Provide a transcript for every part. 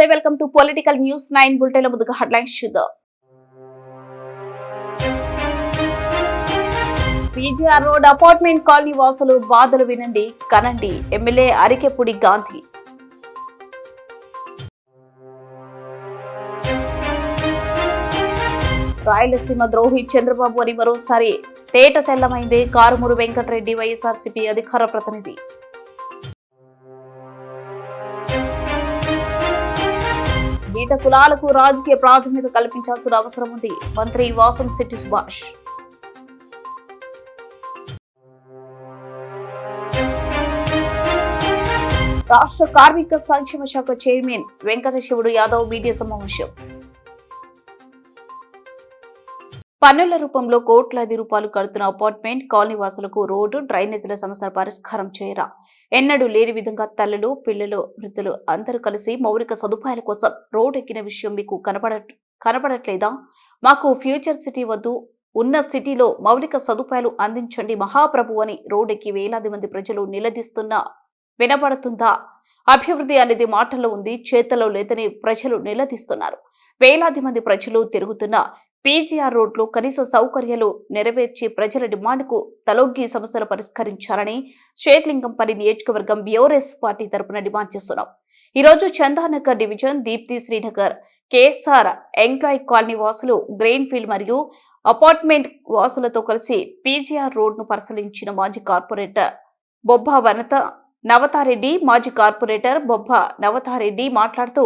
నమస్తే welcome to political news nine bulletin ముందుగా headlines చూద్దాం. పీజీఆర్ రోడ్ అపార్ట్మెంట్ కాలనీ వాసులు బాధలు వినండి కనండి. ఎమ్మెల్యే అరికెపుడి గాంధీ. రాయలసీమ ద్రోహి చంద్రబాబు అని మరోసారి తేట తెల్లమైంది. కారుమూరు వెంకటరెడ్డి వైఎస్ఆర్సీపీ అధికార ప్రతినిధి. వివిధ కులాలకు రాజకీయ ప్రాధాన్యత కల్పించాల్సిన అవసరం ఉంది. మంత్రి వాసం శెట్టి సుభాష్. రాష్ట్ర కార్మిక సంక్షేమ శాఖ చైర్మన్ వెంకటశివుడు యాదవ్ మీడియా సమావేశం. పన్నుల రూపంలో కోట్లాది రూపాయలు కడుతున్న అపార్ట్మెంట్ కాలనీ వాసులకు రోడ్డు డ్రైనేజీల సమస్యల పరిష్కారం చేయరా? ఎన్నడూ లేని విధంగా తల్లులు పిల్లలు వృద్ధులు అందరూ కలిసి మౌలిక సదుపాయాల కోసం రోడ్ ఎక్కిన విషయం మీకు కనపడ కనపడట్లేదా? మాకు ఫ్యూచర్ సిటీ వద్దు ఉన్న సిటీలో మౌలిక సదుపాయాలు అందించండి మహాప్రభు అని రోడ్డెక్కి వేలాది మంది ప్రజలు నిలదీస్తున్నా వినపడుతుందా అభివృద్ధి అనేది మాటల్లో ఉంది చేతలో లేదని ప్రజలు నిలదీస్తున్నారు. వేలాది మంది ప్రజలు తిరుగుతున్న పీజీఆర్ రోడ్లో కనీస సౌకర్యాలు నెరవేర్చి ప్రజల డిమాండ్కు తలొగ్గి సమస్యలు పరిష్కరించాలని శ్వేట్లింగంపల్లి నియోజకవర్గం బియోరెస్ పార్టీ తరపున డిమాండ్ చేస్తున్నాం. ఈరోజు Chandanagar division Deepti Srinagar KSR employee colony వాసులు గ్రెయిన్ ఫీల్డ్ మరియు అపార్ట్మెంట్ వాసులతో కలిసి పీజీఆర్ రోడ్ను పరిశీలించిన మాజీ కార్పొరేటర్ బొబ్బా వనత నవతారెడ్డి మాజీ కార్పొరేటర్ బొబ్బ నవతారెడ్డి మాట్లాడుతూ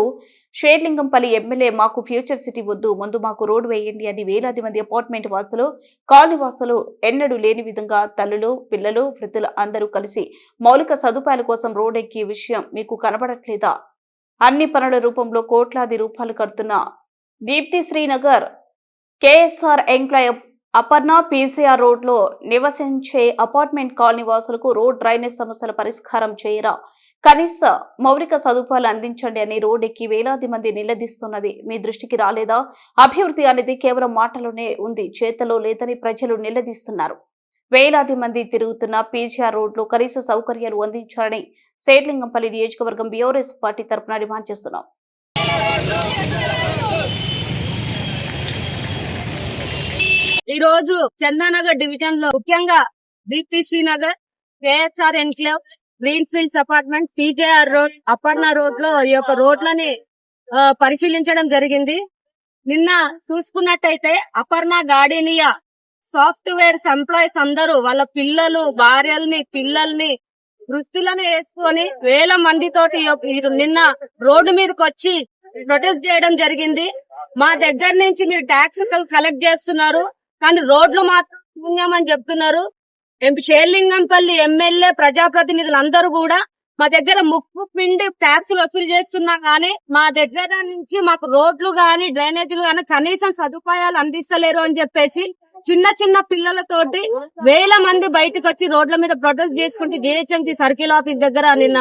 షేర్లింగంపల్లి ఎమ్మెల్యే మాకు ఫ్యూచర్ సిటీ వద్దు ముందు మాకు రోడ్డు వేయండి అని వేలాది మంది అపార్ట్మెంట్ వాసులు కాలనీ వాసులు ఎన్నడూ లేని విధంగా తల్లులు పిల్లలు వృద్ధులు అందరూ కలిసి మౌలిక సదుపాయాల కోసం రోడ్ ఎక్కే విషయం మీకు కనబడట్లేదా? అన్ని పనుల రూపంలో కోట్లాది రూపాయలు కడుతున్న దీప్తి శ్రీనగర్ కేఎస్ఆర్ ఎంక్లాయ్ అపర్ణ పీసీఆర్ రోడ్లో నివసించే అపార్ట్మెంట్ కాలనీ వాసులకు రోడ్ డ్రైనేజ్ సమస్యల పరిష్కారం చేయరా? కనీస మౌలిక సదుపాయాలు అందించండి అని రోడ్ ఎక్కి వేలాది మంది నిలదీస్తున్నది. మీ దృష్టికి రాలేదా? అభివృద్ధి అనేది కేవలం మాటలోనే ఉంది చేతలో లేదని ప్రజలు నిలదీస్తున్నారు. వేలాది మంది తిరుగుతున్న పీజీఆర్ రోడ్లో కనీస సౌకర్యాలు అందించాలని సేట్లింగంపల్లి నియోజకవర్గం బీఆర్ఎస్ పార్టీ తరపున డిమాండ్ చేస్తున్నాం. ఈ రోజు చందానగర్ డివిజన్లో ముఖ్యంగా Deepthi Srinagar KSR enclave green fields apartment TKR road Aparna రోడ్లో ఈ యొక్క రోడ్లని ఆ, పరిశీలించడం జరిగింది. నిన్న చూసుకున్నట్టయితే అపర్ణ గార్డెనియా సాఫ్ట్వేర్ ఎంప్లాయీస్ అందరూ వాళ్ళ పిల్లలు భార్యల్ని పిల్లల్ని వృత్తులను వేసుకొని వేల మందితోటి నిన్న రోడ్డు మీదకి వచ్చి ప్రొటెస్ట్ చేయడం జరిగింది. మా దగ్గర నుంచి మీరు ట్యాక్స్ కలెక్ట్ చేస్తున్నారు. కానీ రోడ్లు మాత్రం శూన్యమని చెప్తున్నారు. ఎంపీ షేర్లింగంపల్లి ఎమ్మెల్యే ప్రజాప్రతినిధులు అందరూ కూడా మా దగ్గర ముక్కు పిండి ట్యాక్సులు వసూలు చేస్తున్నాం గానీ మా దగ్గర నుంచి మాకు రోడ్లు గాని డ్రైనేజీలు గాని కనీసం సదుపాయాలు అందిస్తలేరు అని చెప్పేసి చిన్న చిన్న పిల్లలతోటి వేల మంది బయటకు వచ్చి రోడ్ల మీద ప్రొటెస్ట్ చేసుకుంటే జిహెచ్ఎంసీ సర్కిల్ ఆఫీస్ దగ్గర నిన్న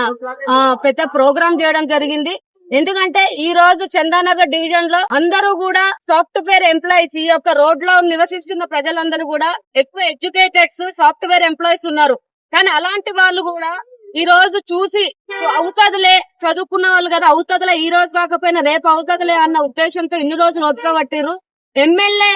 ఆ, పెద్ద ప్రోగ్రామ్ చేయడం జరిగింది. ఎందుకంటే ఈ రోజు చందానగర్ డివిజన్లో అందరూ కూడా సాఫ్ట్వేర్ ఎంప్లాయీస్ ఈ యొక్క రోడ్లో నివసిస్తున్న ప్రజలందరూ కూడా ఎక్కువ ఎడ్యుకేటెడ్స్ సాఫ్ట్వేర్ ఎంప్లాయీస్ ఉన్నారు. కానీ అలాంటి వాళ్ళు కూడా ఈ రోజు చూసి అవుతదిలే చదువుకున్న వాళ్ళు కదా అవుతదిలే ఈ రోజు కాకపోయినా రేపు అవుతదిలే అన్న ఉద్దేశంతో ఇన్ని రోజులు ఒప్పుకోబట్టిరు ఎమ్మెల్యే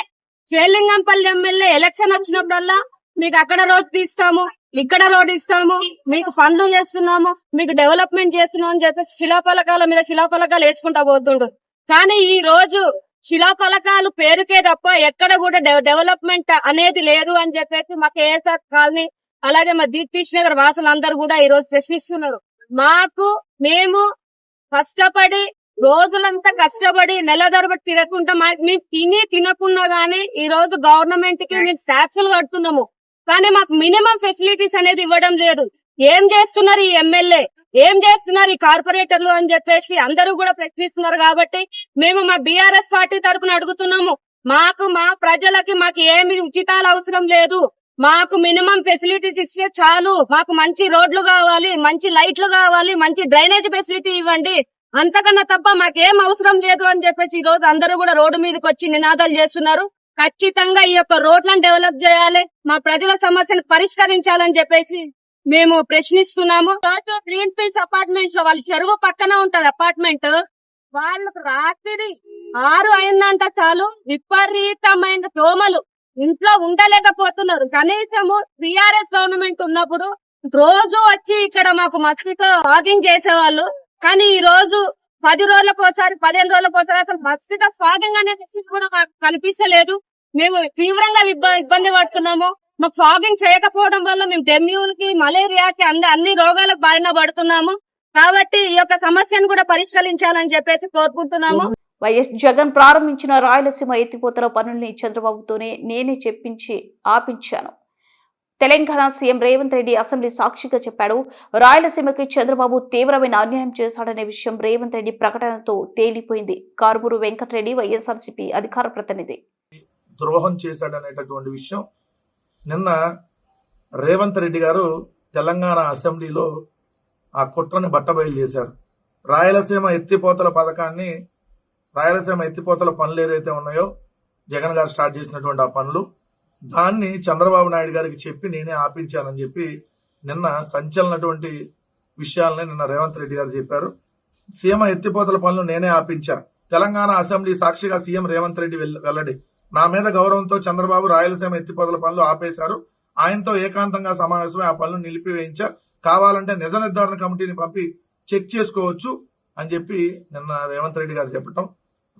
చేలింగంపల్లి ఎమ్మెల్యే ఎలక్షన్ వచ్చినప్పుడల్లా మీకు అక్కడ రోజు తీస్తాము. ఇక్కడ రోడ్ ఇస్తాము మీకు పనులు చేస్తున్నాము మీకు డెవలప్మెంట్ చేస్తున్నాం అని చెప్పేసి శిలాఫలకాల మీద శిలాఫలకాలు వేసుకుంటా పోతుండు. కానీ ఈ రోజు శిలాఫలకాలు పేరుకే తప్ప ఎక్కడ కూడా డెవలప్మెంట్ అనేది లేదు అని చెప్పేసి మా కేఎస్ఆర్ కాలనీ అలాగే మా దీప్తీష్ నగర్ వాసులందరూ కూడా ఈ రోజు ప్రశ్నిస్తున్నారు. మాకు మేము కష్టపడి రోజులంతా కష్టపడి నెల ధరబడి తిరగకుండా మా- మేము తిని తినకున్నా గానీ ఈ రోజు గవర్నమెంట్కి మేము ట్యాక్సులు కడుతున్నాము. కానీ మాకు మినిమం ఫెసిలిటీస్ అనేది ఇవ్వడం లేదు. ఏం చేస్తున్నారు ఈ ఎమ్మెల్యే? ఏం చేస్తున్నారు ఈ కార్పొరేటర్లు అని చెప్పేసి అందరూ కూడా ప్రశ్నిస్తున్నారు కాబట్టి మేము మా బీఆర్ఎస్ పార్టీ తరపున అడుగుతున్నాము. మాకు మా ప్రజలకి మాకు ఏమి ఉచితాలు అవసరం లేదు. మాకు మినిమం ఫెసిలిటీస్ ఇస్తే చాలు. మాకు మంచి రోడ్లు కావాలి మంచి లైట్లు కావాలి మంచి డ్రైనేజ్ ఫెసిలిటీ ఇవ్వండి. అంతకన్నా తప్ప మాకేం అవసరం లేదు అని చెప్పేసి ఈ రోజు అందరూ కూడా రోడ్డు మీదకి వచ్చి నినాదాలు చేస్తున్నారు. ఖచ్చితంగా ఈ యొక్క రోడ్లను డెవలప్ చేయాలి. మా ప్రజల సమస్యను పరిష్కరించాలని చెప్పేసి మేము ప్రశ్నిస్తున్నాము. గ్రీన్ ఫీల్డ్స్ అపార్ట్మెంట్లో వాళ్ళ చెరువు పక్కన ఉంటది అపార్ట్మెంట్. వాళ్ళకు రాత్రి ఆరు అయిందంట చాలు. విపరీతమైన దోమలు. ఇంట్లో ఉండలేకపోతున్నారు. కనీసము టిఆర్ఎస్ గవర్నమెంట్ ఉన్నప్పుడు రోజు వచ్చి ఇక్కడ మాకు మస్కిటో వాకింగ్ చేసేవాళ్ళు. కానీ ఈ రోజు పది రోజులకు ఒకసారి పదిహేను రోజులకు ఒకసారి అసలు మస్కిటో స్వాగంగానే అనే కూడా మాకు కనిపించలేదు మేము తీవ్రంగా ఇబ్బంది పడుతున్నాము. మాకు ఫాగింగ్ చేయకపోవడం వల్ల మేము డెంగ్యూకి మలేరియాకి అన్ని అన్ని రోగాలకు బారిన పడుతున్నాము. కాబట్టి ఈ యొక్క సమస్యను కూడా పరిష్కరించాలని చెప్పేసి కోరుకుంటున్నాము. వైఎస్ జగన్ ప్రారంభించిన రాయలసీమ ఎత్తిపోతల పనుల్ని చంద్రబాబుతోనే నేనే చెప్పించి ఆపించాను. తెలంగాణ సీఎం రేవంత్ రెడ్డి అసెంబ్లీ సాక్షిగా చెప్పాడు. రాయలసీమకి చంద్రబాబు తీవ్రమైన అన్యాయం చేశాడనే విషయం రేవంత్ రెడ్డి ప్రకటనతో తేలిపోయింది. కారుమూరు వెంకటరెడ్డి వైఎస్ఆర్సీపీ అధికార ప్రతినిధి. ద్రోహం చేశాడనేటటువంటి విషయం నిన్న రేవంత్ రెడ్డి గారు తెలంగాణ అసెంబ్లీలో ఆ కుట్రని బట్టబయలు చేశారు. రాయలసీమ ఎత్తిపోతల పథకాన్ని రాయలసీమ ఎత్తిపోతల పనులు ఏదైతే ఉన్నాయో జగన్ గారు స్టార్ట్ చేసినటువంటి ఆ పనులు దాన్ని చంద్రబాబు నాయుడు గారికి చెప్పి నేనే ఆపించానని చెప్పి నిన్న సంచలనటువంటి విషయాలని నిన్న రేవంత్ రెడ్డి గారు చెప్పారు. సీఎం ఎత్తిపోతల పనులు నేనే ఆపించా. తెలంగాణ అసెంబ్లీ సాక్షిగా సీఎం రేవంత్ రెడ్డి వెల్ల- వెల్లడి. నా మీద గౌరవంతో చంద్రబాబు రాయలసీమ ఎత్తిపోతల పనులు ఆపేశారు. ఆయనతో ఏకాంతంగా సమావేశమై ఆ పనులు నిలిపివేయించా. కావాలంటే నిజ నిర్ధారణ కమిటీని పంపి చెక్ చేసుకోవచ్చు అని చెప్పి నిన్న రేవంత్ రెడ్డి గారు చెప్పటం.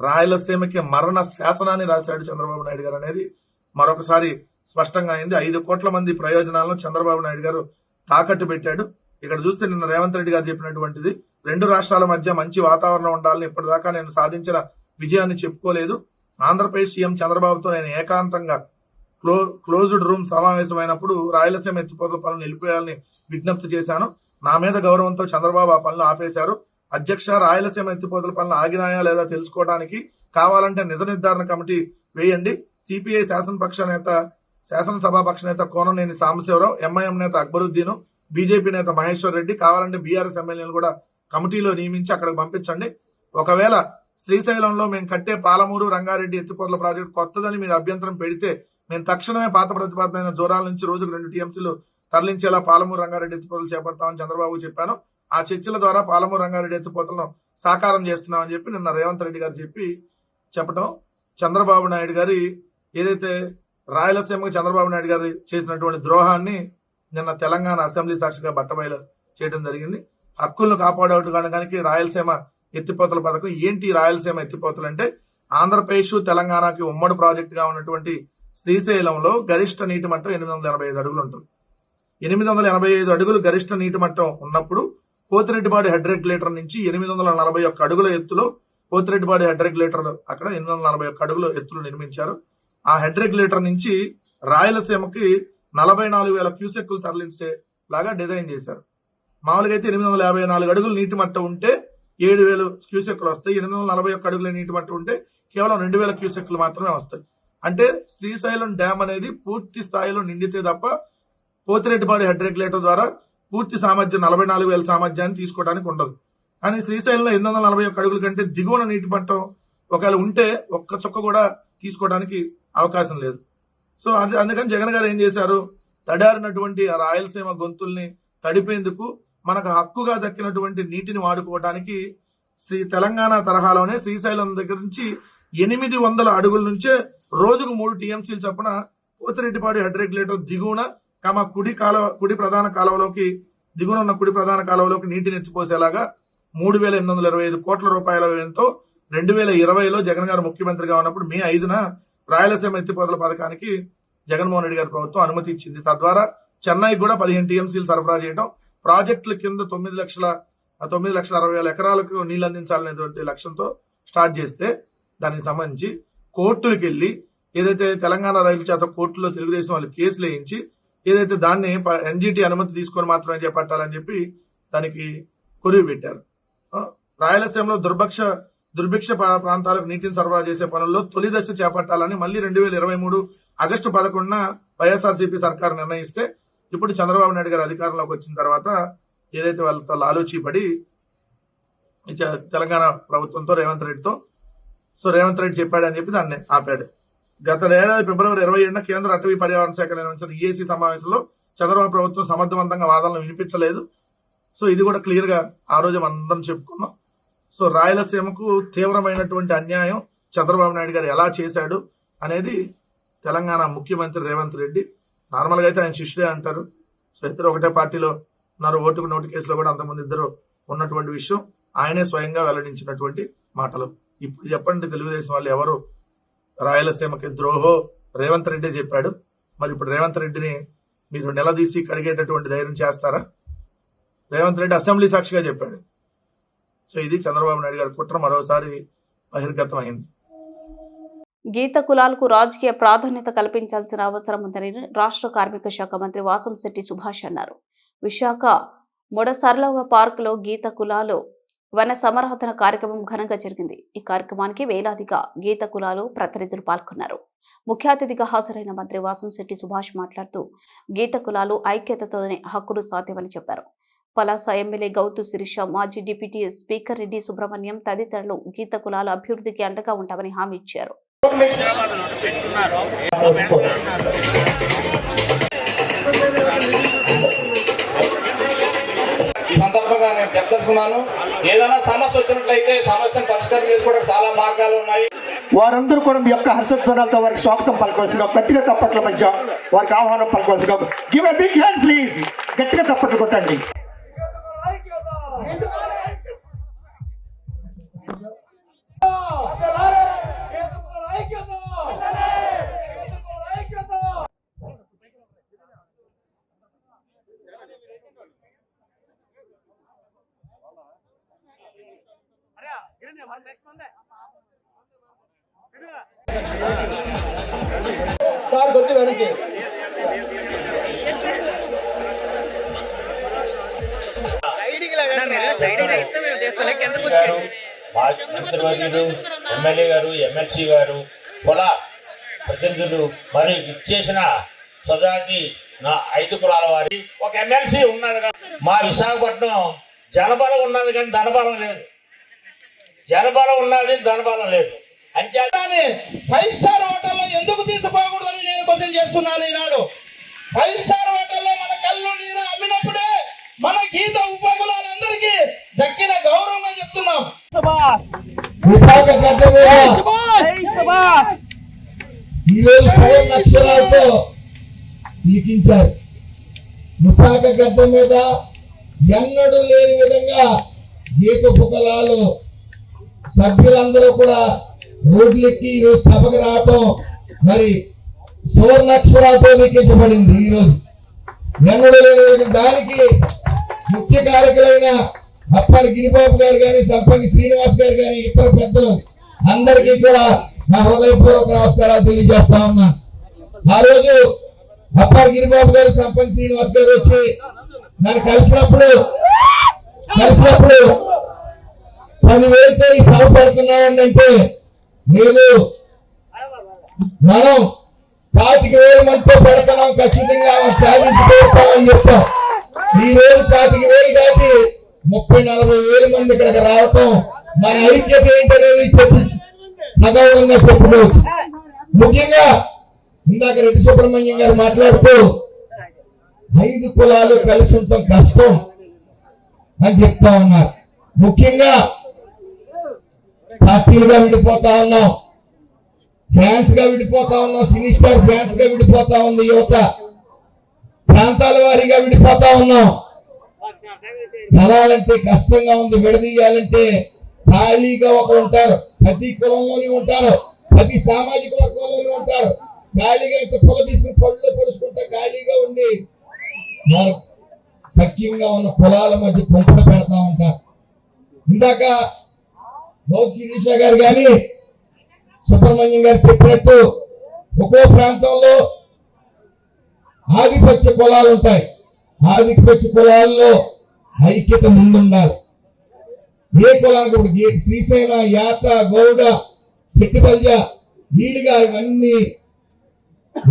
రాయలసీమకి మరణ శాసనాన్ని రాశాడు చంద్రబాబు నాయుడు గారు అనేది మరొకసారి స్పష్టంగా అయింది. ఐదు కోట్ల మంది ప్రయోజనాలను చంద్రబాబు నాయుడు గారు తాకట్టు పెట్టాడు. ఇక్కడ చూస్తే నిన్న రేవంత్ రెడ్డి గారు చెప్పినటువంటిది రెండు రాష్ట్రాల మధ్య మంచి వాతావరణం ఉండాలని ఇప్పటిదాకా నేను సాధించిన విజయాన్ని చెప్పుకోలేదు. ఆంధ్రప్రదేశ్ సీఎం చంద్రబాబుతో నేను ఏకాంతంగా క్లో క్లోజ్డ్ రూమ్ సమావేశమైనప్పుడు రాయలసీమ ఎత్తిపోతల పనులు నిలిపేయాలని విజ్ఞప్తి చేశాను. నా మీద గౌరవంతో చంద్రబాబు ఆ పనులు ఆపేశారు. అధ్యక్ష రాయలసీమ ఎత్తిపోతల పనులు ఆగినాయా లేదా తెలుసుకోవడానికి కావాలంటే నిధ నిర్ధారణ కమిటీ వేయండి. సిపిఐ శాసనపక్ష నేత శాసనసభాపక్ష నేత కోననేని సాంబశివరావు ఎంఐఎం నేత అక్బరుద్దీన్ బీజేపీ నేత మహేశ్వర్ రెడ్డి కావాలంటే బీఆర్ఎస్ ఎమ్మెల్యేలు కూడా కమిటీలో నియమించి అక్కడికి పంపించండి. ఒకవేళ శ్రీశైలంలో మేము కట్టే పాలమూరు రంగారెడ్డి ఎత్తిపోతల ప్రాజెక్టు కొత్తదని మీరు అభ్యంతరం పెడితే మేము తక్షణమే పాత ప్రతిపాదన జ్వరాల నుంచి రోజుకు రెండు టీఎంసీలు తరలించేలా పాలమూరు రంగారెడ్డి ఎత్తిపోతలు చేపడతామని చంద్రబాబు చెప్పాను. ఆ చర్చల ద్వారా పాలమూరు రంగారెడ్డి ఎత్తిపోతలను సాకారం చేస్తున్నామని చెప్పి నిన్న రేవంత్ రెడ్డి గారు చెప్పి చెప్పడం చంద్రబాబు నాయుడు గారి ఏదైతే రాయలసీమకు చంద్రబాబు నాయుడు గారు చేసినటువంటి ద్రోహాన్ని నిన్న తెలంగాణ అసెంబ్లీ సాక్షిగా బట్టబయలు చేయడం జరిగింది. హక్కులను కాపాడడానికి రాయలసీమ ఎత్తిపోతల పథకం ఏంటి రాయలసీమ ఎత్తిపోతలు అంటే ఆంధ్రప్రదేశ్ తెలంగాణకి ఉమ్మడి ప్రాజెక్టుగా ఉన్నటువంటి శ్రీశైలంలో గరిష్ట నీటి మట్టం ఎనిమిది వందల ఎనభై ఐదు అడుగులు ఉంటుంది. ఎనిమిది వందల ఎనభై ఐదు అడుగులు గరిష్ట నీటి మట్టం ఉన్నప్పుడు పోతిరెడ్డిపాడు హెడ్ రెగ్యులేటర్ నుంచి ఎనిమిది వందల నలభై ఒక్క అడుగుల ఎత్తులో పోతిరెడ్డిపాడు హెడ్ రెగ్యులేటర్ అక్కడ ఎనిమిది వందల నలభై ఒక్క అడుగుల ఎత్తులు నిర్మించారు. ఆ హెడ్ రెగ్యులేటర్ నుంచి రాయలసీమకి నలభై నాలుగు వేల క్యూసెక్కులు తరలించే లాగా డిజైన్ చేశారు. మామూలుగా అయితే ఎనిమిది వందల యాభై నాలుగు అడుగులు నీటి మట్టం ఉంటే ఏడు వేలు క్యూసెక్కులు వస్తాయి. ఎనిమిది వందల నలభై ఒక్క అడుగుల నీటి మట్టం ఉంటే కేవలం రెండు వేల క్యూసెక్కులు మాత్రమే వస్తాయి. అంటే శ్రీశైలం డ్యామ్ అనేది పూర్తి స్థాయిలో నిండితే తప్ప పోతిరెడ్డిపాడు హెడ్ రెగ్యులేటర్ ద్వారా పూర్తి సామర్థ్యం నలభై నాలుగు వేల సామర్థ్యాన్ని తీసుకోవడానికి ఉండదు. కానీ శ్రీశైలంలో ఎనిమిది వందల నలభై ఒక్క అడుగుల కంటే దిగువన నీటి మట్టం ఒకవేళ ఉంటే ఒక్క చుక్క కూడా తీసుకోవడానికి అవకాశం లేదు. సో అది అందుకని జగన్ గారు ఏం చేశారు? తడారినటువంటి ఆ రాయలసీమ గొంతుల్ని తడిపేందుకు మనకు హక్కుగా దక్కినటువంటి నీటిని వాడుకోవడానికి శ్రీ తెలంగాణ తరహాలోనే శ్రీశైలం దగ్గర నుంచి ఎనిమిది వందల అడుగుల నుంచే రోజుకు మూడు టీఎంసీలు చొప్పున పోతిరెడ్డిపాడు హెడ్ రెగ్యులేటర్ దిగువన కమ కుడి కాలువ కుడి ప్రధాన కాలువలోకి దిగున ఉన్న కుడి ప్రధాన కాలువలోకి నీటిని ఎత్తిపోసేలాగా మూడు వేల ఎనిమిది వందల ఇరవై ఐదు కోట్ల రూపాయల వ్యయంతో రెండు వేల ఇరవైలో జగన్ గారు ముఖ్యమంత్రిగా ఉన్నప్పుడు మే ఐదున రాయలసీమ ఎత్తిపోతల పథకానికి జగన్మోహన్ రెడ్డి గారి ప్రభుత్వం అనుమతి ఇచ్చింది. తద్వారా చెన్నై కూడా పదిహేను టీఎంసీలు సరఫరా చేయడం ప్రాజెక్టుల కింద తొమ్మిది లక్షల తొమ్మిది లక్షల అరవై వేల ఎకరాలకు నీళ్ళు అందించాలనేటువంటి లక్ష్యంతో స్టార్ట్ చేస్తే దానికి సంబంధించి కోర్టులకు వెళ్ళి ఏదైతే తెలంగాణ రైలు చేత కోర్టులో తెలుగుదేశం వాళ్ళు కేసులు వేయించి ఏదైతే దాన్ని ఎన్జిటి అనుమతి తీసుకొని మాత్రమే చేపట్టాలని చెప్పి దానికి కొరివి పెట్టారు. రాయలసీమలో దుర్భక్ష దుర్భిక్ష ప్రాంతాలకు నీటిని సరఫరా చేసే పనుల్లో తొలి దశ చేపట్టాలని మళ్ళీ రెండు వేల ఇరవై మూడు ఆగస్టు పదకొండున వైఎస్ఆర్సీపీ సర్కార్ నిర్ణయిస్తే ఇప్పుడు చంద్రబాబు నాయుడు గారు అధికారంలోకి వచ్చిన తర్వాత ఏదైతే వాళ్ళతో ఆలోచిపడి తెలంగాణ ప్రభుత్వంతో రేవంత్ రెడ్డితో సో రేవంత్ రెడ్డి చెప్పాడని చెప్పి దాన్ని ఆపాడు. గత ఏడాది ఫిబ్రవరి ఇరవై ఏడున కేంద్ర అటవీ పర్యావరణ శాఖ నిర్వహించిన ఈఏసీ సమావేశంలో చంద్రబాబు ప్రభుత్వం సమర్థవంతంగా వాదనలు వినిపించలేదు. సో ఇది కూడా క్లియర్గా ఆ రోజు మనం అందరం చెప్పుకున్నాం. సో రాయలసీమకు తీవ్రమైనటువంటి అన్యాయం చంద్రబాబు నాయుడు గారు ఎలా చేశాడు అనేది తెలంగాణ ముఖ్యమంత్రి రేవంత్ రెడ్డి నార్మల్గా అయితే ఆయన శిష్యుడే అంటారు. సో ఇద్దరు ఒకటే పార్టీలో ఉన్నారు. ఓటుకు నోటు కేసులో కూడా అంతమంది ఇద్దరు ఉన్నటువంటి విషయం ఆయనే స్వయంగా వెల్లడించినటువంటి మాటలు. ఇప్పుడు చెప్పండి తెలుగుదేశం వాళ్ళు ఎవరు? రాయలసీమకి ద్రోహో రేవంత్ రెడ్డి చెప్పాడు. మరి ఇప్పుడు రేవంత్ రెడ్డిని మీరు నిలదీసి కడిగేటటువంటి ధైర్యం చేస్తారా? రేవంత్ రెడ్డి అసెంబ్లీ సాక్షిగా చెప్పాడు. సో ఇది చంద్రబాబు నాయుడు గారి కుట్ర మరోసారి బహిర్గతం అయింది గీత కులాలకు రాజకీయ ప్రాధాన్యత కల్పించాల్సిన అవసరం ఉందని రాష్ట్ర కార్మిక శాఖ మంత్రి వాసంశెట్టి సుభాష్ అన్నారు. విశాఖ మొడసర్లవ పార్కులో గీత కులాలు వన సమరాధన కార్యక్రమం ఘనంగా జరిగింది. ఈ కార్యక్రమానికి వేలాదిగా గీత కులాలు ప్రతినిధులు పాల్గొన్నారు. ముఖ్య అతిథిగా హాజరైన మంత్రి వాసంశెట్టి సుభాష్ మాట్లాడుతూ గీత కులాలు ఐక్యతతోనే హక్కులు సాధ్యమని చెప్పారు. పలాస ఎమ్మెల్యే గౌతు శిరీష మాజీ డిప్యూటీ స్పీకర్ రెడ్డి సుబ్రహ్మణ్యం తదితరులు గీత కులాల అభివృద్ధికి అండగా ఉంటామని హామీ ఇచ్చారు. ఈ సందర్భంగా నేను చెప్పదలుచుకున్నాను ఏదైనా సమస్య వచ్చినట్లయితే సమస్యను పరిష్కారం చేసుకోవడానికి చాలా మార్గాలు ఉన్నాయి. వారందరూ కూడా మీ యొక్క హర్షధ్వనాలతో వారికి స్వాగతం పలకవలసిందిగా గట్టిగా తప్పట్ల మధ్య వారికి ఆహ్వానం పలకవలసిందిగా give a big hand please గట్టిగా తప్పట్లు కొట్టండి. alabar ఎమ్మెల్సీ గారు కుల ప్రతినిధులు మరి ఇచ్చేసిన స్వజాతి నా ఐదు కులాల వారి. ఒక ఎమ్మెల్సీ ఉన్నది మా విశాఖపట్నం జనబలం ఉన్నది కానీ ధనబలం లేదు. జనబలం ఉన్నది ధనబలం లేదు. అంతే. ఫైవ్ స్టార్ హోటల్లో ఎందుకు తీసుకోకూడదని నేను క్వశ్చన్ చేస్తున్నాను ఈనాడు. ఫైవ్ స్టార్ హోటల్లో మన కళ్ళు నీరు అమ్మినప్పుడే మన గీత ఉపకులాలందరికీ దక్కిన గౌరవంగా చెప్తున్నాం. విశాఖ గడ్డ మీద ఈరోజు సగం లిఖించారు విశాఖ గడ్డ మీద ఎన్నడూ లేని విధంగా గీత ఉపకులాలు సభ్యులందరూ కూడా రోడ్లెక్కి ఈరోజు సభకు రావటం మరి సువర్ణాక్షరాలతో లిఖించబడింది ఈరోజు. ఎన్నడూ లేని విధంగా దానికి ముఖ్య కారకులైన అప్పటి గిరిబాబు గారు కానీ సంపంగి శ్రీనివాస్ గారు కానీ ఇతర పెద్దలు అందరికీ కూడా నా హృదయపూర్వక నమస్కారాలు తెలియజేస్తా ఉన్నాను. ఆ రోజు అప్పటి గిరిబాబు గారు సంపంగి శ్రీనివాస్ గారు వచ్చి నన్ను కలిసినప్పుడు కలిసినప్పుడు పదివేలతో ఈ సభ పెడుతున్నామని అంటే లేదు. మనం పాతిక వేలు మనతో పెడుతున్నాం ఖచ్చితంగా ఆమె చెప్పాం. ఈ రోజు పాతిక వేలు దాటి ముప్పై నలభై వేల మంది ఇక్కడికి రావటం మన ఐక్యత ఏంటనేది చెప్పి. సగౌరవంగా చెప్పుకోవచ్చు. ముఖ్యంగా ఇందాక రెడ్డి సుబ్రహ్మణ్యం గారు మాట్లాడుతూ ఐదు కులాలు కలిసి ఉండటం కష్టం అని చెప్తా ఉన్నారు. ముఖ్యంగా పార్టీలుగా విడిపోతా ఉన్నాం. ఫ్యాన్స్గా విడిపోతా ఉన్నాం. సినీ స్టార్ ఫ్యాన్స్గా విడిపోతా ఉంది. యువత ప్రాంతాల వారీగా విడిపోతా ఉన్నాం. కలాలంటే కష్టంగా ఉంది విడదీయాలంటే ఖాళీగా ఒక ఉంటారు. ప్రతి కులంలోనే ఉంటారు. ప్రతి సామాజిక వర్గంలోనే ఉంటారు. ఖాళీగా ఇంత పొల తీసుకుని పళ్ళు పొడుచుకుంటా ఖాళీగా ఉండి వారు సఖ్యంగా ఉన్న కులాల మధ్య కుంపడ పెడతా ఉంటారు ఇందాక గౌత్ శిరీష గారు కానీ సుబ్రహ్మణ్యం గారు చెప్పినట్టు ఒక్కో ప్రాంతంలో ఆధిపత్య కులాలు ఉంటాయి. ఆధిపత్య కులాల్లో ఐక్యత ముందుండాలి. ఏ కులానికి ఇప్పుడు శ్రీశైల యాత గౌడ సిట్టిబల్జ వీడిగా ఇవన్నీ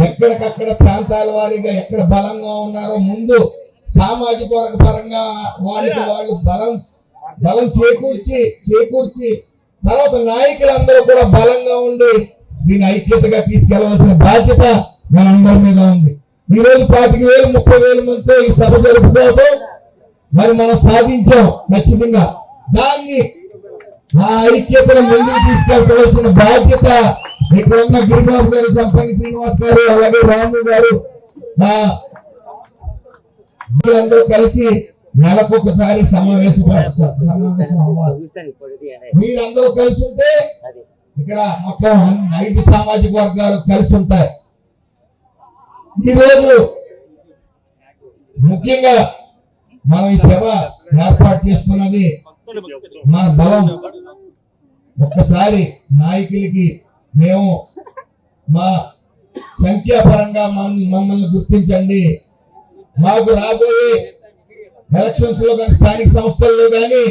ఎక్కడికక్కడ ప్రాంతాల వారీగా ఎక్కడ బలంగా ఉన్నారో ముందు సామాజిక వర్గ పరంగా వాళ్ళకి వాళ్ళు బలం బలం చేకూర్చి చేకూర్చి తర్వాత నాయకులందరూ కూడా బలంగా ఉండి దీన్ని ఐక్యతగా తీసుకెళ్ళవలసిన బాధ్యత మనందరి మీద ఉంది. ఈ రోజు పాతిక వేలు ముప్పై వేల మందితో ఈ సభ జరుపుకోవడం మరి మనం సాధించాం ఖచ్చితంగా. దాన్ని ఆ ఐక్యతను ముందుకు తీసుకెళ్ళవలసిన బాధ్యత ఇక్కడున్న గిరిబాబు గారు సంపంగి శ్రీనివాస్ గారు అలాగే రాము గారు వీళ్ళందరూ కలిసి నెలకొకసారి సమావేశం సమావేశం అవ్వాలి. మీరందరూ కలిసి ఉంటే ఇక్కడ మొత్తం ఐదు సామాజిక వర్గాలు కలిసి ఉంటాయి ఈరోజు ముఖ్యంగా మనం ఈ సభ ఏర్పాటు చేసుకున్నది మన బలం. ఒక్కసారి నాయకులకి మేము మా సంఖ్యాపరంగా మమ్మల్ని గుర్తించండి. మాకు రాబోయే ఎలక్షన్స్లో కానీ స్థానిక సంస్థల్లో కానీ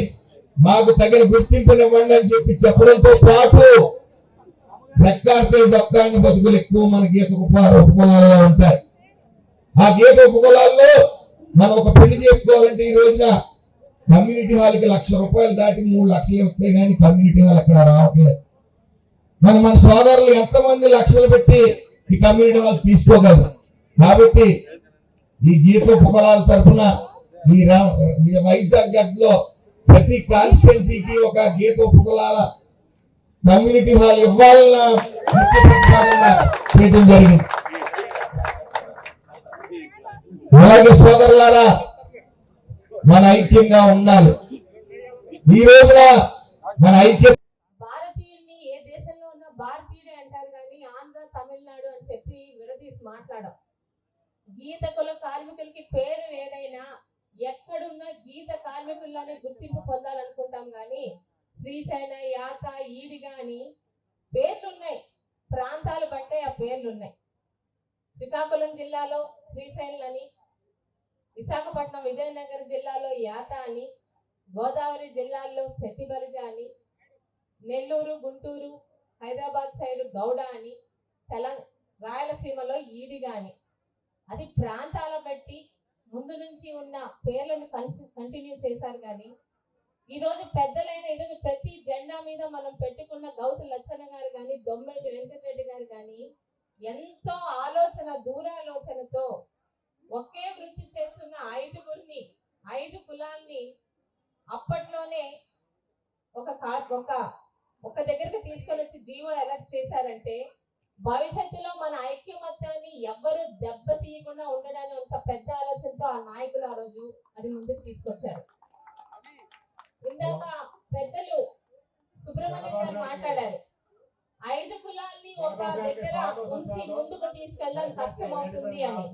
మాకు తగిన గుర్తింపునివ్వండి అని చెప్పి చెప్పడంతో పాటు రెక్కాడితే దొక్కాడిని బతుకులు ఎక్కువ మన గీత ఉప- ఉపకులాల్లో ఉంటాయి. ఆ గీత ఉపకులాల్లో మనం ఒక పెళ్ళి చేసుకోవాలంటే ఈ రోజున కమ్యూనిటీ హాల్కి లక్ష రూపాయలు దాటి మూడు లక్షలు వస్తాయి కానీ కమ్యూనిటీ హాల్ అక్కడ రావట్లేదు. మన మన సోదరులు ఎంతమంది లక్షలు పెట్టి ఈ కమ్యూనిటీ హాల్స్ తీసుకోగలరు? కాబట్టి ఈ గీత ఉపకులాల తరఫున ఈ రా- ఈ వైజాగ్ గడ్లో ప్రతి కాన్స్టిట్యున్సీకి ఒక గీత ఉపకులాల కమ్యూనిటీ హాల్ ఇవ్వాలన్న చేయడం జరిగింది. అలాగే సోదరులారా మన ఐక్యంగా ఉండాలి. ఈ రోజున మన ఐక్యం భారతీయుడిని ఏ దేశంలో ఉన్న భారతీయుడే అంటారు కానీ ఆంధ్ర తమిళనాడు అని చెప్పి విడదీసి మాట్లాడం గీత కుల కార్మికులకి పేరు ఏదైనా ఎక్కడున్న గీత కార్మికుల్లోనే గుర్తింపు పొందాలనుకుంటాం కానీ శ్రీశైన యాత ఈడి గాని పేర్లున్నాయి. ప్రాంతాలు బట్టే ఆ పేర్లున్నాయి. శ్రీకాకుళం జిల్లాలో శ్రీశైలం అని విశాఖపట్నం విజయనగరం జిల్లాలో యాత అని గోదావరి జిల్లాల్లో శెట్టిబరిజ అని నెల్లూరు గుంటూరు హైదరాబాద్ సైడ్ గౌడ అని తెలంగాణ రాయలసీమలో ఈడిగా అని అది ప్రాంతాల బట్టి ముందు నుంచి ఉన్న పేర్లను కంటిన్యూ చేశారు కానీ ఈ రోజు పెద్దలైన ఈరోజు ప్రతి జెండా మీద మనం పెట్టుకున్న గౌతు లచ్చన్న గారు కానీ దొమ్మేటి వెంకటరెడ్డి గారు కానీ ఎంతో ఆలోచన దూరాలోచనతో ఒకే వృత్తి చేస్తున్న ఐదుగురిని ఐదు కులాల్ని అప్పట్లోనే ఒక కా- ఒక ఒక దగ్గరికి తీసుకొని వచ్చి జీవో ఎలక్ట్ చేశారంటే భవిష్యత్తులో మన ఐక్యమత్యాన్ని ఎవ్వరు దెబ్బతీయకుండా ఉండడానికి ఒక పెద్ద ఆలోచనతో ఆ నాయకులు ఆ రోజు అది ముందుకు తీసుకొచ్చారు. ఇందాక పెద్దలు సుబ్రహ్మణ్యం గారు మాట్లాడారు. ఐదు కులాల్ని ఒక దగ్గర ఉంచి ముందుకు తీసుకెళ్ళడం కష్టం అవుతుంది అని.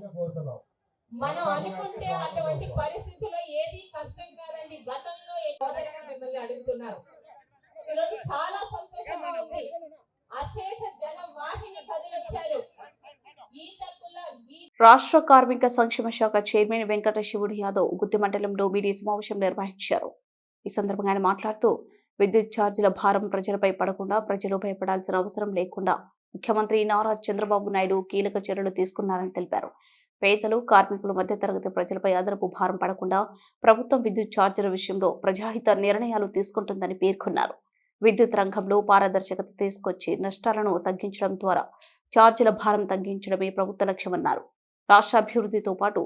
మనం అనుకుంటే అటువంటి పరిస్థితుల్లో ఏది కష్టం కాదండి. గతంలో సోదరిగా మిమ్మల్ని అడుగుతున్నారు. ఈరోజు చాలా సంతోషంగా ఉంది. అశేష జన వాహిని కదిలొచ్చారు రాష్ట్ర కార్మిక సంక్షేమ శాఖ చైర్మన్ వెంకట శివుడు యాదవ్ గుత్తి మండలంలో మీడియా సమావేశం నిర్వహించారు. ఈ సందర్భంగా ఆయన మాట్లాడుతూ విద్యుత్ ఛార్జీల భారం ప్రజలపై పడకుండా ప్రజలు భయపడాల్సిన అవసరం లేకుండా ముఖ్యమంత్రి నారా చంద్రబాబు నాయుడు కీలక చర్యలు తీసుకున్నారని తెలిపారు. పేదలు కార్మికులు మధ్యతరగతి ప్రజలపై అదనపు భారం పడకుండా ప్రభుత్వం విద్యుత్ ఛార్జీల విషయంలో ప్రజాహిత నిర్ణయాలు తీసుకుంటుందని పేర్కొన్నారు. విద్యుత్ రంగంలో పారదర్శకత తీసుకొచ్చి నష్టాలను తగ్గించడం ద్వారా ఛార్జీల భారం తగ్గించడమే ప్రభుత్వ లక్ష్యమన్నారు. రాష్ట్ర అభివృద్ధితో పాటు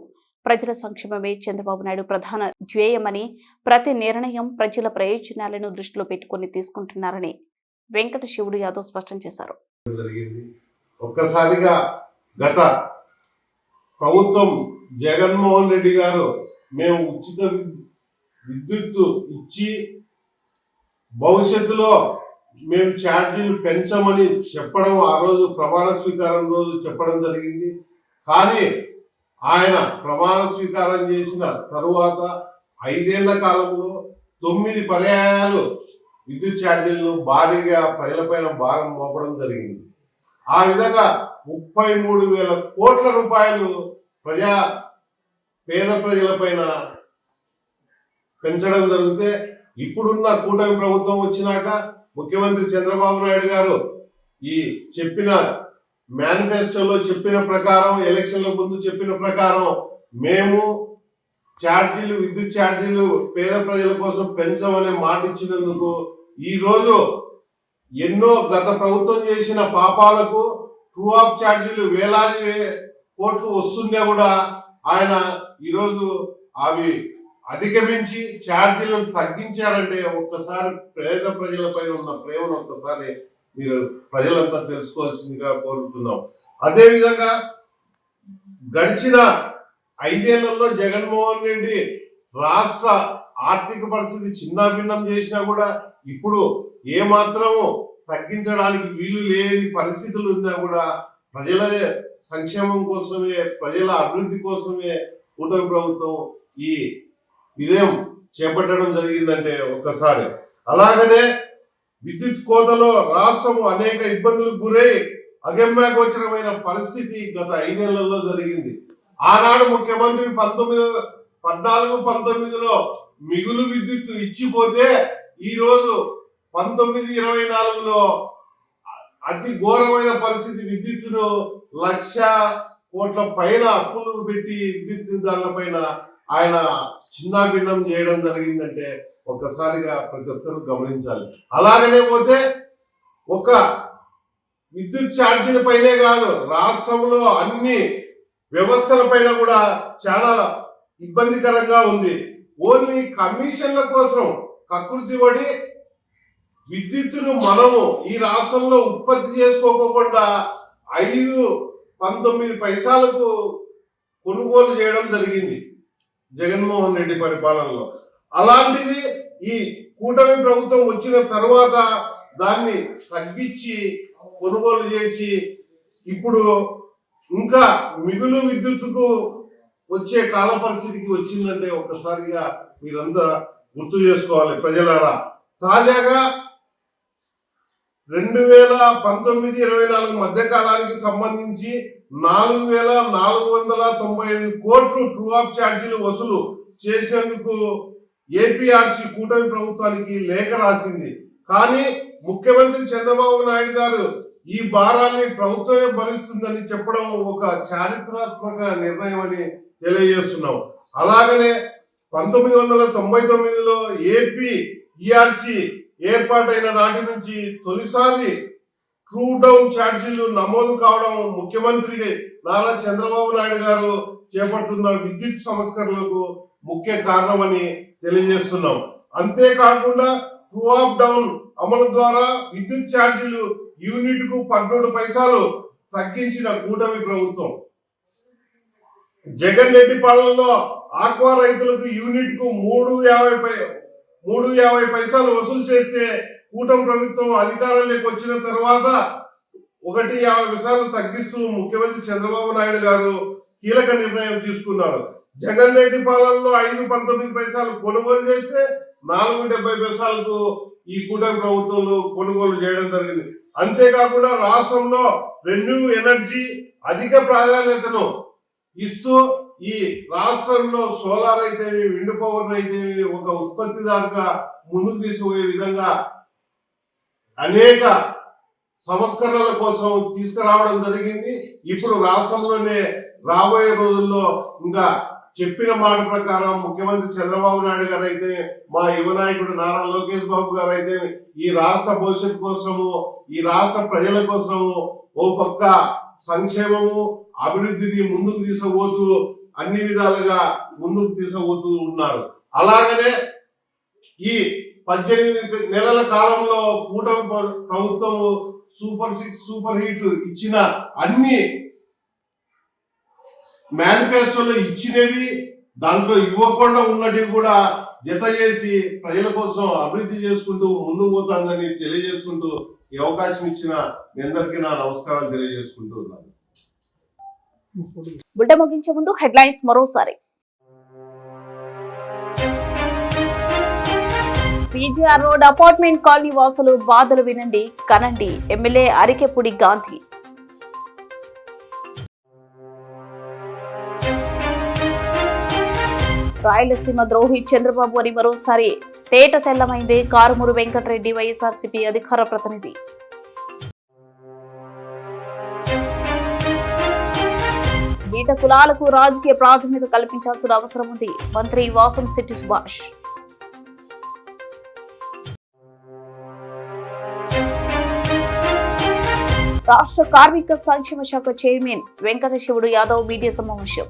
ప్రజల సంక్షేమమే చంద్రబాబు నాయుడు ప్రధాన ధ్యేయమని ప్రతి నిర్ణయం ప్రజల ప్రయోజనాలను దృష్టిలో పెట్టుకుని తీసుకుంటున్నారని వెంకట శివుడు యాదవ్ స్పష్టం చేశారు. ఒక్కసారిగా గత ప్రభుత్వం జగన్మోహన్ రెడ్డి గారు మేము ఉచిత విద్యుత్తు ఇచ్చి భవిష్యత్తులో మేము ఛార్జీలు పెంచమని చెప్పడం ఆ రోజు ప్రమాణ స్వీకారం రోజు చెప్పడం జరిగింది. కానీ ఆయన ప్రమాణ స్వీకారం చేసిన తరువాత ఐదేళ్ళ కాలంలో తొమ్మిది పర్యాయాలు విద్యుత్ ఛార్జీలను భారీగా ప్రజలపైన భారం మోపడం జరిగింది. ఆ విధంగా ముప్పై మూడు వేల కోట్ల రూపాయలు ప్రజా పేద ప్రజలపైన పెంచడం జరిగితే ఇప్పుడున్న కూటమి ప్రభుత్వం వచ్చినాక ముఖ్యమంత్రి చంద్రబాబు నాయుడు గారు ఈ చెప్పిన మేనిఫెస్టోలో చెప్పిన ప్రకారం ఎలక్షన్ల ముందు చెప్పిన ప్రకారం మేము ఛార్జీలు విద్యుత్ ఛార్జీలు పేద ప్రజల కోసం పెంచమనే మాట ఇచ్చినందుకు ఈరోజు ఎన్నో గత ప్రభుత్వం చేసిన పాపాలకు ట్రూ ఆఫ్ ఛార్జీలు వేలాది కోట్లు వస్తుండే కూడా ఆయన ఈరోజు అవి అధిగమించి ఛార్జీలను తగ్గించారంటే ఒక్కసారి పేద ప్రజలపైన ఉన్న ప్రేమను ఒక్కసారి మీరు ప్రజలంతా తెలుసుకోవాల్సిందిగా కోరుతున్నాం. అదేవిధంగా గడిచిన ఐదేళ్ళలో జగన్మోహన్ రెడ్డి రాష్ట్ర ఆర్థిక పరిస్థితి చిన్నాభిన్నం చేసినా కూడా ఇప్పుడు ఏ మాత్రము తగ్గించడానికి వీలు లేని పరిస్థితులు ఉన్నా కూడా ప్రజల సంక్షేమం కోసమే ప్రజల అభివృద్ధి కోసమే కూటమి ప్రభుత్వం ఈ విధేయం చేపట్టడం జరిగిందంటే ఒక్కసారి. అలాగనే విద్యుత్ కోతలో రాష్ట్రం అనేక ఇబ్బందులకు గురై అగమ్యగోచరమైన పరిస్థితి గత ఐదేళ్ళలో జరిగింది. ఆనాడు ముఖ్యమంత్రి పంతొమ్మిది పద్నాలుగు పంతొమ్మిదిలో మిగులు విద్యుత్ ఇచ్చిపోతే ఈ రోజు పంతొమ్మిది ఇరవై నాలుగులో అతి ఘోరమైన పరిస్థితి విద్యుత్తును లక్ష కోట్ల పైన అప్పులు పెట్టి విద్యుత్ దానిపైన ఆయన చిన్నాభిన్నం చేయడం జరిగిందంటే ఒక్కసారిగా ప్రతి ఒక్కరూ గమనించాలి. అలాగనే పోతే ఒక విద్యుత్ ఛార్జీల పైనే కాదు రాష్ట్రంలో అన్ని వ్యవస్థల పైన కూడా చాలా ఇబ్బందికరంగా ఉంది. ఓన్లీ కమిషన్ల కోసం కకృతి పడి విద్యుత్తును మనము ఈ రాష్ట్రంలో ఉత్పత్తి చేసుకోకుండా ఐదు పంతొమ్మిది పైసలకు కొనుగోలు చేయడం జరిగింది జగన్మోహన్ రెడ్డి పరిపాలనలో. అలాంటిది ఈ కూటమి ప్రభుత్వం వచ్చిన తర్వాత దాన్ని తగ్గించి కొనుగోలు చేసి ఇప్పుడు ఇంకా మిగులు విద్యుత్తుకు వచ్చే కాల పరిస్థితికి వచ్చిందంటే ఒక్కసారిగా మీరంతా గుర్తు చేసుకోవాలి ప్రజలారా. తాజాగా రెండు వేల పంతొమ్మిది ఇరవై నాలుగు మధ్య కాలానికి సంబంధించి నాలుగు వేల నాలుగు వందల తొంభై ఐదు కోట్లు ట్రూ ఆఫ్ ఛార్జీలు వసూలు చేసినందుకు ఏపీఆర్సీ కూటమి ప్రభుత్వానికి లేఖ రాసింది. కానీ ముఖ్యమంత్రి చంద్రబాబు నాయుడు గారు ఈ భారాన్ని ప్రభుత్వమే భరిస్తుందని చెప్పడం ఒక చారిత్రాత్మక నిర్ణయం అని తెలియజేస్తున్నాం. అలాగనే పంతొమ్మిది వందల తొంభై తొమ్మిదిలో ఏపీ ఈఆర్సీ ఏర్పాటైన నాటి నుంచి తొలిసారి ట్రూ డౌన్ ఛార్జీలు నమోదు కావడం ముఖ్యమంత్రి నారా చంద్రబాబు నాయుడు గారు చేపడుతున్న విద్యుత్ సంస్కరణలకు ముఖ్య కారణమని తెలియజేస్తున్నాం. అంతేకాకుండా ట్రూ ఆఫ్ డౌన్ అమలు ద్వారా విద్యుత్ ఛార్జీలు యూనిట్కు పదమూడు పైసలు తగ్గించిన కూటమి ప్రభుత్వం. జగన్ రెడ్డి పాలనలో ఆక్వా రైతులకు యూనిట్కు మూడు యాభై పై మూడు యాభై పైసలు వసూలు చేస్తే కూటమి ప్రభుత్వం అధికారంలోకి వచ్చిన తర్వాత ఒకటి యాభై పైసలు తగ్గిస్తూ ముఖ్యమంత్రి చంద్రబాబు నాయుడు గారు కీలక నిర్ణయం తీసుకున్నారు. జగన్ రెడ్డి పాలనలో ఐదు పంతొమ్మిది పైసలు కొనుగోలు చేస్తే నాలుగు డెబ్బై పైసలకు ఈ కూటమి ప్రభుత్వంలో కొనుగోలు చేయడం జరిగింది. అంతేకాకుండా రాష్ట్రంలో రెన్యూ ఎనర్జీ అధిక ప్రాధాన్యతను ఇస్తూ ఈ రాష్ట్రంలో సోలార్ అయితేమి విండ్ పవర్ అయితేమి ఒక ఉత్పత్తిదారుగా ముందుకు తీసుకుపోయే విధంగా అనేక సంస్కరణల కోసం తీసుకురావడం జరిగింది. ఇప్పుడు రాష్ట్రంలోనే రాబోయే రోజుల్లో ఇంకా చెప్పిన మాట ప్రకారం ముఖ్యమంత్రి చంద్రబాబు నాయుడు గారు అయితే మా యువ నాయకుడు నారా లోకేష్ బాబు గారు అయితే ఈ రాష్ట్ర భవిష్యత్తు కోసము ఈ రాష్ట్ర ప్రజల కోసము ఓ పక్క సంక్షేమము అభివృద్ధిని ముందుకు తీసుకుపోతూ అన్ని విధాలుగా ముందుకు తీసుకుపోతూ ఉన్నారు. అలాగనే ఈ పద్దెనిమిది నెలల కాలంలో కూటమి ప్రభుత్వము సూపర్ సిక్స్ సూపర్ హిట్ ఇచ్చిన అన్ని మేనిఫెస్టోలో ఇచ్చినవి దాంట్లో ఇవ్వకుండా ఉన్నటివి కూడా జత చేసి ప్రజల కోసం అభివృద్ధి చేసుకుంటూ ముందుకు పోతానని తెలియజేసుకుంటూ ఈ అవకాశం ఇచ్చిన మీ అందరికీ నా నమస్కారాలు తెలియజేసుకుంటూ ఉన్నాను. బుడ్డ ముగించే ముందు హెడ్లైన్స్ మరోసారి. పీజీఆర్ రోడ్ అపార్ట్మెంట్ కాలనీ వాసులు బాధలు వినండి కనండి. ఎమ్మెల్యే అరికెపుడి గాంధీ. రాయలసీమ ద్రోహి చంద్రబాబు అని మరోసారి తేట తెల్లమైంది. కారుమూరు వెంకటరెడ్డి వైఎస్ఆర్సీపీ అధికార ప్రతినిధి. వివిధ కులాలకు రాజకీయ ప్రాధాన్యత కల్పించాల్సిన అవసరం ఉంది. మంత్రి వాసం శెట్టి సుభాష్. రాష్ట్ర కార్మిక సంక్షేమ శాఖ చైర్మన్ వెంకటశివుడు యాదవ్ మీడియా సమావేశం.